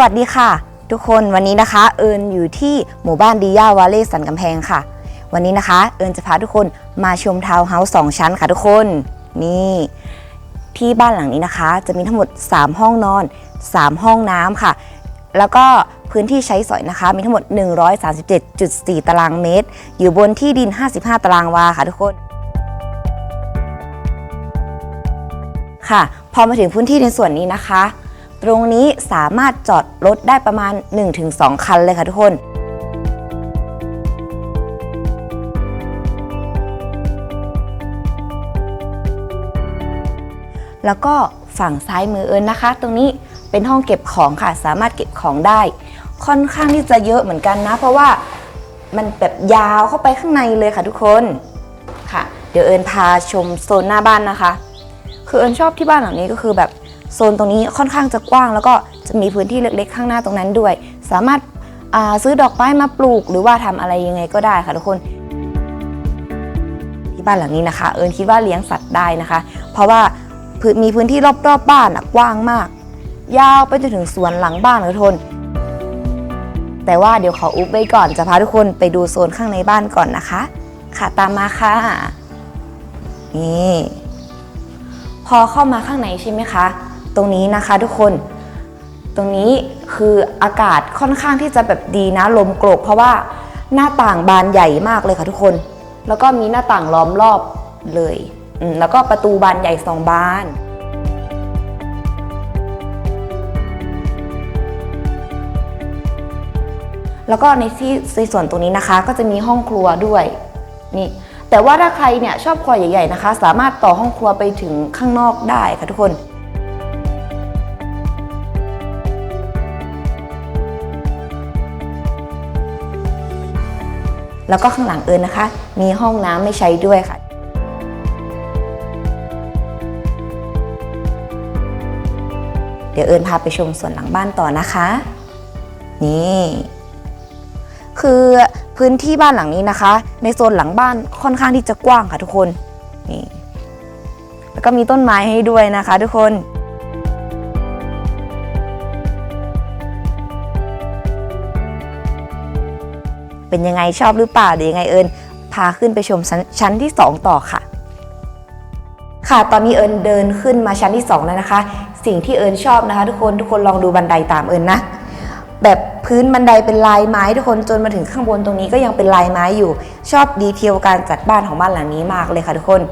วัสดีค่ะ ทุกคนวันนี้นะคะ เอิญอยู่ที่หมู่บ้านดีย่าวาเล่สันกำแพงค่ะ วันนี้นะคะ เอิญจะพาทุกคนมาชมทาวน์เฮาส์สองชั้นค่ะทุกคนนี่ที่บ้านหลังนี้นะคะ จะมีทั้งหมด 3 ห้องนอน 3 ห้องน้ำค่ะ แล้วก็พื้นที่ใช้สอยนะคะ มีทั้งหมด 137.4 ตารางเมตร อยู่บนที่ดิน 55 ตารางวาค่ะทุกคนค่ะ พอมาถึงพื้นที่ในส่วนนี้นะคะ ตรงนี้สามารถจอดรถได้ประมาณ 1-2 คันเลยค่ะทุกคนแล้วก็ฝั่งซ้ายมือเอิญนะคะ ตรงนี้เป็นห้องเก็บของค่ะ สามารถเก็บของได้ ค่อนข้างที่จะเยอะเหมือนกันนะ เพราะว่ามันแบบยาวเข้าไปข้างในเลยค่ะทุกคนค่ะ เดี๋ยวเอิญพาชมโซนหน้าบ้านนะคะ คือเอิญชอบที่บ้านหลังนี้ก็คือแบบ โซนตรงนี้ค่อนข้างจะกว้าง แล้วก็จะมีพื้นที่เล็กๆ ข้างหน้าตรงนั้นด้วย สามารถซื้อดอกไม้มาปลูก หรือว่าทำอะไรยังไงก็ได้ค่ะทุกคน ที่บ้านหลังนี้นะคะ เอิญคิดว่าเลี้ยงสัตว์ได้นะคะ เพราะว่ามีพื้นที่รอบๆบบ้านกว้างมาก ยาวไปจนถึงสวนหลังบ้านค่ะทุกคนแต่ว่าเดี๋ยวขออุบไว้ก่อนจะพาทุกคนไปดูโซนข้างในบ้านก่อนนะคะ ค่ะตามมาค่ะนี่พอเข้ามาข้างในใช่ไหมคะ ตรงนี้นะคะทุกคน ตรงนี้คืออากาศค่อนข้างที่จะแบบดีนะลมโกรกเพราะว่าหน้าต่างบานใหญ่มากเลยค่ะทุกคน แล้วก็มีหน้าต่างล้อมรอบเลยแล้วก็ประตูบานใหญ่สองบานแล้วก็ในที่ในส่วนตรงนี้นะคะ ก็จะมีห้องครัวด้วยนี่แต่ว่าถ้าใครเนี่ยชอบครัวใหญ่ๆนะคะ สามารถต่อห้องครัวไปถึงข้างนอกได้ค่ะทุกคน แล้วก็ข้างหลังเอิญนะคะ มีห้องน้ำไม่ใช้ด้วยค่ะเดี๋ยวเอิญพาไปชมส่วนหลังบ้านต่อนะคะ นี่ คือพื้นที่บ้านหลังนี้นะคะ ในโซนหลังบ้านค่อนข้างที่จะกว้างค่ะทุกคนนี่แล้วก็มีต้นไม้ให้ด้วยนะคะ ทุกคน เป็นยังไงชอบหรือเปล่าเดี๋ยวยังไงเอิญพาขึ้นไปชมชั้นชั้นที่ 2 ต่อค่ะ ค่ะตอนนี้เอิญเดินขึ้นมาชั้นที่ 2 แล้วนะคะ สิ่งที่เอิญชอบนะคะ ทุกคนทุกคนลองดูบันไดตามเอิญนะแบบพื้นบันไดเป็นลายไม้ทุกคนจนมาถึงข้างบนตรงนี้ก็ยังเป็นลายไม้อยู่ ชอบดีเทลการจัดบ้านของบ้านหลังนี้มากเลยค่ะทุกคน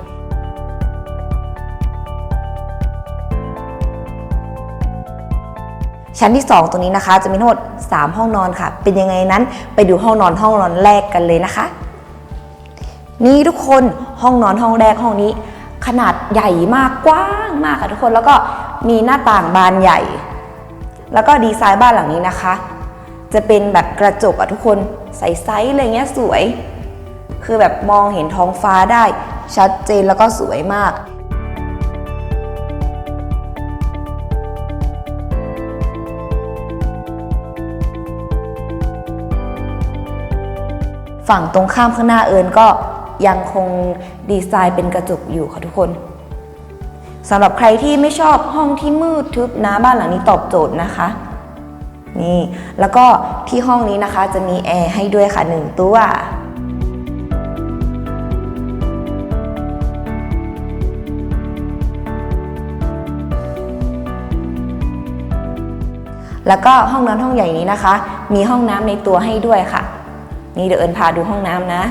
ชั้นที่ 2 ตรงนี้นะคะ จะมีทั้งหมด 3 ห้องนอนค่ะ เป็นยังไงนั้นไปดูห้องนอนห้องนอนแรกกันเลยนะคะ นี่ทุกคนห้องนอนห้องแรกห้องนี้ ขนาดใหญ่มากกว้างมากค่ะทุกคนแล้วก็มีหน้าต่างบานใหญ่ แล้วก็ดีไซน์บ้านหลังนี้นะคะ จะเป็นแบบกระจกอะทุกคนใสๆอะไรเงี้ยสวย คือแบบมองเห็นท้องฟ้าได้ชัดเจนแล้วก็สวยมาก ฝั่งตรงข้ามข้างหน้าเอิญก็ยังคงดีไซน์เป็นกระจกอยู่ค่ะทุกคนสำหรับใครที่ไม่ชอบห้องที่มืดทึบนะบ้านหลังนี้ตอบโจทย์นะคะนี่แล้วก็ที่ห้องนี้นะคะจะมีแอร์ให้ด้วยค่ะหนึ่งตัวแล้วก็ห้องนอนห้องใหญ่นี้นะคะ มีห้องน้ำในตัวให้ด้วยค่ะ นี่เดี๋ยวเอิญพาดูห้องน้ำนะ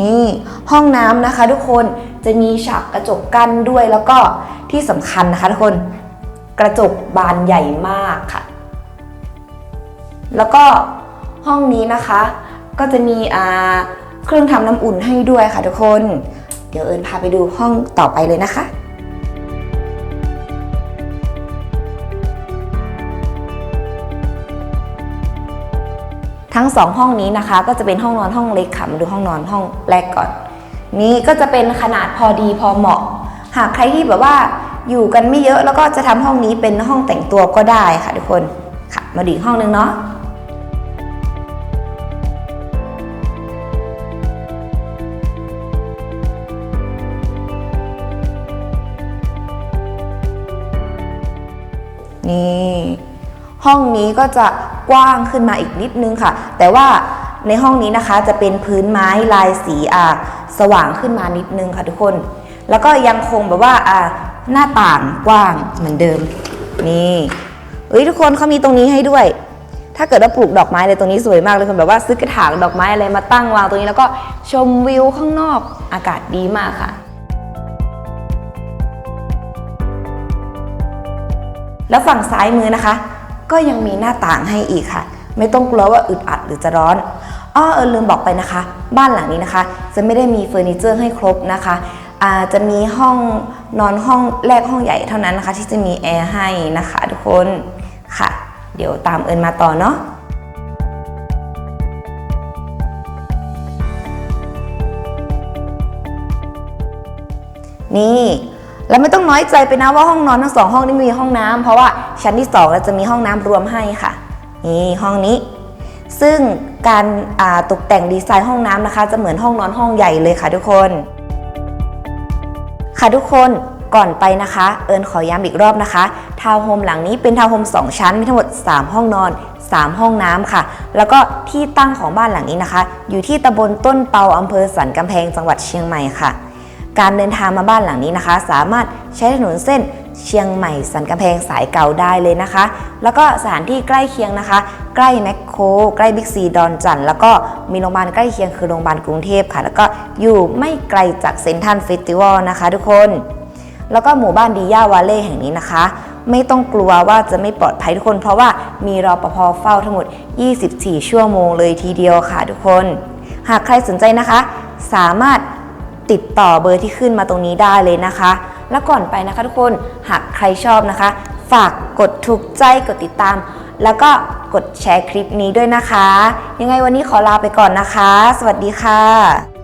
นี่ห้องน้ำนะคะ ทุกคนจะมีฉากกระจกกั้นด้วยแล้วก็ที่สำคัญนะคะทุกคนกระจกบานใหญ่มากค่ะ แล้วก็ห้องนี้นะคะ ก็จะมีเครื่องทำน้ำอุ่นให้ด้วยค่ะทุกคน เดี๋ยวเอิญพาไปดูห้องต่อไปเลยนะคะ ทั้งสองห้องนี้นะคะ ก็จะเป็นห้องนอนห้องเล็กค่ะมาดูห้องนอนห้องแรกก่อน นี่ก็จะเป็นขนาดพอดีพอเหมาะ หากใครที่แบบว่าอยู่กันไม่เยอะแล้วก็จะทำห้องนี้เป็นห้องแต่งตัวก็ได้ค่ะทุกคนค่ะ มาดูอีห้องนึงเนาะนี่ ห้องนี้ก็จะกว้างขึ้นมาอีกนิดนึงค่ะ แต่ว่าในห้องนี้นะคะจะเป็นพื้นไม้ลายสีอ่าสว่างขึ้นมานิดนึงค่ะทุกคน แล้วก็ยังคงแบบว่าอ่าหน้าต่างกว้างเหมือนเดิม นี่เอ้ยทุกคนเขามีตรงนี้ให้ด้วย ถ้าเกิดว่าปลูกดอกไม้เลยตรงนี้สวยมากเลยคนแบบว่าซื้อกระถางดอกไม้อะไรมาตั้งวางตรงนี้แล้วก็ชมวิวข้างนอกอากาศดีมากค่ะแล้วฝั่งซ้ายมือนะคะ ก็ยังมีหน้าต่างให้อีกค่ะ ไม่ต้องกลัวว่าอึดอัดหรือจะร้อนอ้อเออลืมบอกไปนะคะ บ้านหลังนี้นะคะ จะไม่ได้มีเฟอร์นิเจอร์ให้ครบนะคะอาจะมีห้องนอนห้องแรกห้องใหญ่เท่านั้นนะคะ ที่จะมีแอร์ให้นะคะทุกคนค่ะ เดี๋ยวตามเอิญมาต่อเนาะนี่ แล้วไม่ต้องน้อยใจไปนะว่าห้องนอนทั้งสองห้องนี่มีห้องน้ำเพราะว่าชั้นที่สองเราจะมีห้องน้ำรวมให้ค่ะนี่ห้องนี้ ซึ่งการาตกแต่งดีไซน์ห้องน้ำนะคะ จะเหมือนห้องนอนห้องใหญ่เลยค่ะทุกคน ค่ะทุกคนก่อนไปนะคะ เอิญขอย้ำอีกรอบนะคะ ทาวน์โฮมหลังนี้เป็นทาวน์โฮม2 ชั้น มีทั้งหมด 3 ห้องนอน 3 ห้องน้ำค่ะ แล้วก็ที่ตั้งของบ้านหลังนี้นะคะ อยู่ที่ตำบลต้นเปาอำเภอสันกำแพงจังหวัดเชียงใหม่ค่ะ การเดินทางมาบ้านหลังนี้นะคะ สามารถใช้ถนนเส้นเชียงใหม่สันกำแพงสายเก่าได้เลยนะคะ แล้วก็สถานที่ใกล้เคียงนะคะ ใกล้แมคโครใกล้บิ๊กซีดอนจันแล้วก็มีโรงพยาบาลใกล้เคียงคือโรงพยาบาลกรุงเทพค่ะ แล้วก็อยู่ไม่ไกลจากเซนทรัลเฟสติวัลนะคะทุกคน แล้วก็หมู่บ้านดีย่าวาเล่แห่งนี้นะคะ ไม่ต้องกลัวว่าจะไม่ปลอดภัยทุกคน เพราะว่ามีรอปภเฝ้าทั้งหมด 24 ชั่วโมงเลยทีเดียวค่ะทุกคน หากใครสนใจนะคะ สามารถ ติดต่อเบอร์ที่ขึ้นมาตรงนี้ได้เลยนะคะ แล้วก่อนไปนะคะทุกคนหากใครชอบนะคะ ฝากกดถูกใจกดติดตาม แล้วก็กดแชร์คลิปนี้ด้วยนะคะ ยังไงวันนี้ขอลาไปก่อนนะคะ สวัสดีค่ะ